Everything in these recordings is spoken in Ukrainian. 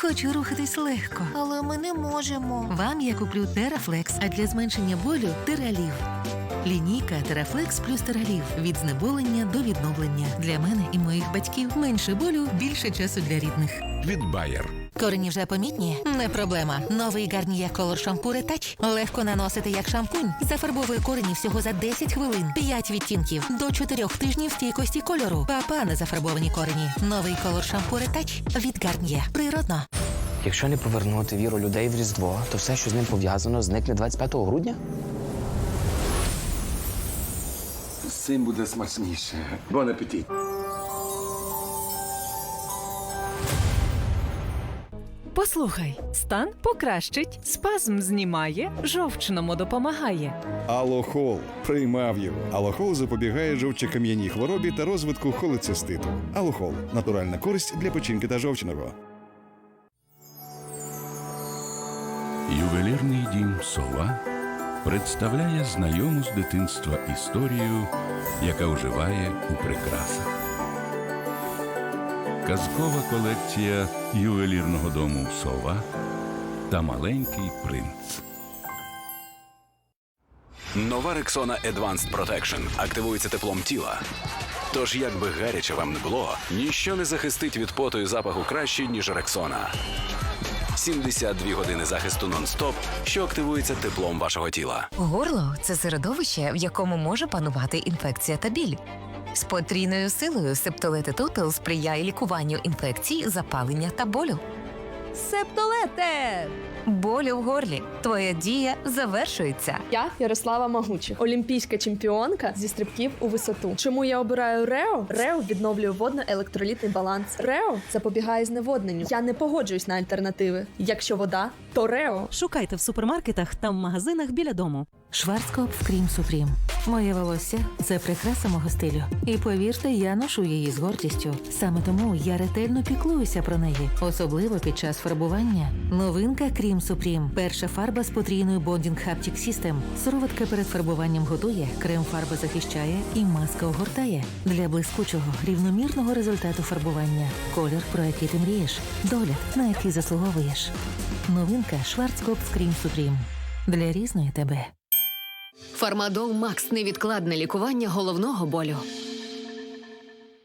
Хочу рухатись легко. Але ми не можемо. Вам я куплю Терафлекс, а для зменшення болю Тералів. Лінійка Терафлекс плюс Тералів від знеболення до відновлення. Для мене і моїх батьків менше болю, більше часу для рідних. від Bayer. Корені вже помітні? Не проблема. Новий Гарніє Колор Шампур Touch легко наносити як шампунь. Зафарбовує корені всього за 10 хвилин. 5 відтінків до 4 тижнів стійкості кольору. Папа на зафарбовані корені. Новий колор Шампур Touch від Гарніє. Природно. Якщо не повернути віру людей в Різдво, то все, що з ним пов'язано, зникне 25 грудня? З цим буде смачніше. Бон апетит. Послухай, стан покращить, спазм знімає, жовчному допомагає. Алохол приймав його. Алохол запобігає жовчокам'яній хворобі та розвитку холециститу. Алохол натуральна користь для печінки та жовчного. Ювелірний дім Сова представляє знайому з дитинства історію, яка оживає у прикрасах. Казкова колекція ювелірного дому Сова та маленький принц. Нова Рексона Advanced Protection активується теплом тіла. Тож, як би гаряче вам не було, ніщо не захистить від поту і запаху краще, ніж Рексона. 72 години захисту нон-стоп, що активується теплом вашого тіла. Горло це середовище, в якому може панувати інфекція та біль. З потрійною силою септолети Тотал сприяє лікуванню інфекцій, запалення та болю. Септолете! Болю в горлі. Твоя дія завершується. Я Ярослава Магучих, олімпійська чемпіонка зі стрибків у висоту. Чому я обираю Рео? Рео відновлює водно-електролітний баланс. Рео запобігає зневодненню. Я не погоджуюсь на альтернативи. Якщо вода, то Рео. Шукайте в супермаркетах та в магазинах біля дому. Шварцкоп Крім Супрім. Моє волосся це прикраса мого стилю. І повірте, я ношу її з гордістю. Саме тому я ретельно піклуюся про неї, особливо під час фарбування. Новинка Крім Супрім. Перша фарба з потрійною Bonding Haptic System. Сироватка перед фарбуванням готує, крем фарба захищає і маска огортає для блискучого рівномірного результату фарбування. Колір, про який ти мрієш, догляд, на який заслуговуєш. Новинка Шварцкоп Крім Супрім. Для різної тебе. Фармадол Макс невідкладне лікування головного болю.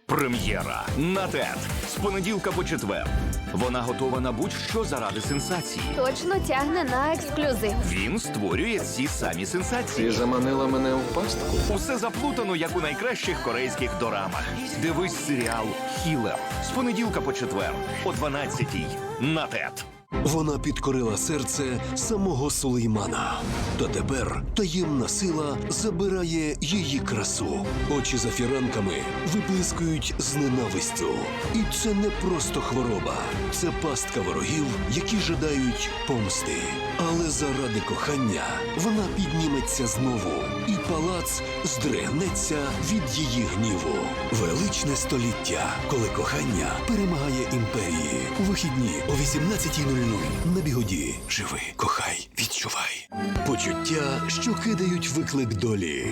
Прем'єра на ТЕТ з понеділка по четвер. Вона готова на будь-що заради сенсації. Точно тягне на ексклюзив. Він створює ці самі сенсації. Ти заманила мене у пастку. Усе заплутано, як у найкращих корейських дорамах. Дивись серіал Хілер з понеділка по четвер о 12-й на ТЕТ. Вона підкорила серце самого Сулеймана. Та тепер таємна сила забирає її красу. Очі за фіранками виблискують з ненавистю. І це не просто хвороба, це пастка ворогів, які жадають помсти. Але заради кохання вона підніметься знову, і палац здригнеться від її гніву. Величне століття, коли кохання перемагає імперії. У вихідні о 18.00 на бігоді. Живи, кохай, відчувай. Почуття, що кидають виклик долі.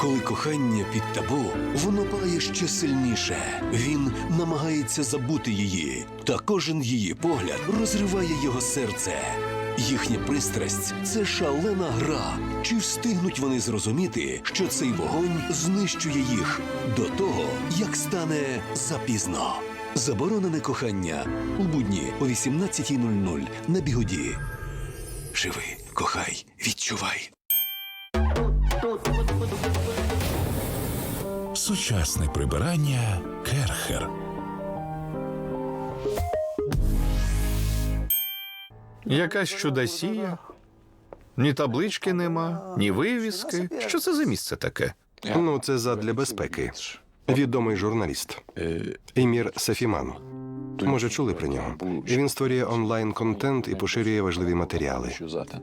Коли кохання під табу, воно палає ще сильніше. Він намагається забути її, та кожен її погляд розриває його серце. Їхня пристрасть це шалена гра. Чи встигнуть вони зрозуміти, що цей вогонь знищує їх до того, як стане запізно? Заборонене кохання у будні о 18.00 на бігоді. Живи, кохай, відчувай. Сучасне прибирання Керхер. Якась чудосія. Ні таблички нема, ні вивіски. Що це за місце таке? Ну, це задля безпеки. Відомий журналіст Емір Сафіман. Може, чули про нього? Він створює онлайн контент і поширює важливі матеріали.